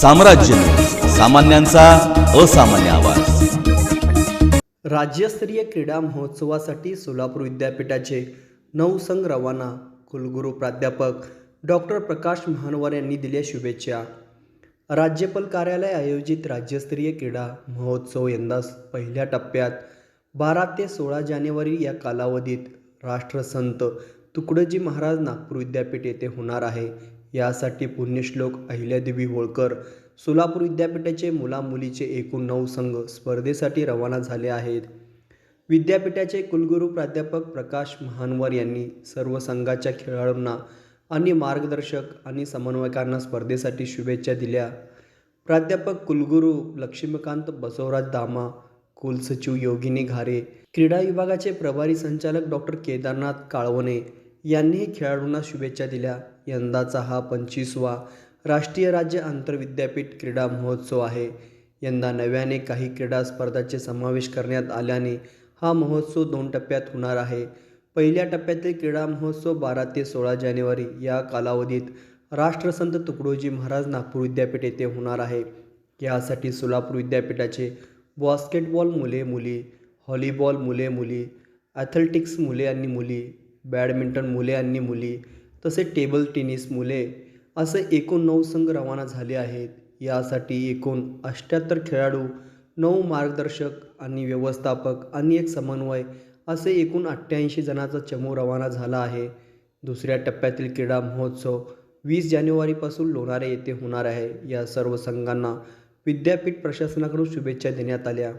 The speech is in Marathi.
साम्राज्य सामान्यांचा असामान्य आवाज. राज्यस्तरीय क्रीडा महोत्सवासाठी सोलापूर विद्यापीठाचे नऊ संघ रवाना कुलगुरू प्राध्यापक डॉक्टर प्रकाश महानवार यांनी दिल्या शुभेच्छा. राज्यपाल कार्यालय आयोजित राज्यस्तरीय क्रीडा महोत्सव यंदा पहिल्या टप्प्यात बारा ते सोळा जानेवारी या कालावधीत राष्ट्रसंत तुकडोजी महाराज नागपूर विद्यापीठ येथे होणार आहे. यासाठी पुण्यश्लोक अहिल्यादेवी होळकर सोलापूर विद्यापीठाचे मुलामुलीचे एकूण नऊ संघ स्पर्धेसाठी रवाना झाले आहेत. विद्यापीठाचे कुलगुरू प्राध्यापक प्रकाश महानवर यांनी सर्व संघाच्या खेळाडूंना आणि मार्गदर्शक आणि समन्वयकांना स्पर्धेसाठी शुभेच्छा दिल्या. प्राध्यापक कुलगुरू लक्ष्मीकांत बसवराज दामा कुलसचिव योगिनी घारे क्रीडा विभागाचे प्रभारी संचालक डॉक्टर केदारनाथ काळवणे यांनीही खेळाडूंना शुभेच्छा दिल्या. यंदाचा हा पंचवीसवा राष्ट्रीय राज्य आंतरविद्यापीठ क्रीडा महोत्सव आहे. यंदा नव्याने काही क्रीडा स्पर्धांचे समावेश करण्यात आल्याने हा महोत्सव दोन टप्प्यात होणार आहे. पहिल्या टप्प्यातील क्रीडा महोत्सव बारा ते सोळा जानेवारी या कालावधीत राष्ट्रसंत तुकडोजी महाराज नागपूर विद्यापीठ येथे होणार आहे. यासाठी सोलापूर विद्यापीठाचे बास्केटबॉल मुले मुली हॉलीबॉल मुले मुली ॲथलेटिक्स मुले आणि मुली बॅडमिंटन मुले आणि मुली तसे टेबल टेनिस मुले असे एकूण नऊ संघ रवाना झाले आहेत. यासाठी एकूण अष्ट्याहत्तर खेळाडू नऊ मार्गदर्शक आणि व्यवस्थापक आणि एक समन्वय असे एकूण अठ्ठ्याऐंशी जणांचा चमू रवाना झाला आहे. दुसऱ्या टप्प्यातील क्रीडा महोत्सव वीस जानेवारीपासून लोणारे येथे होणार आहे. या सर्व संघांना विद्यापीठ प्रशासनाकडून शुभेच्छा देण्यात आल्या.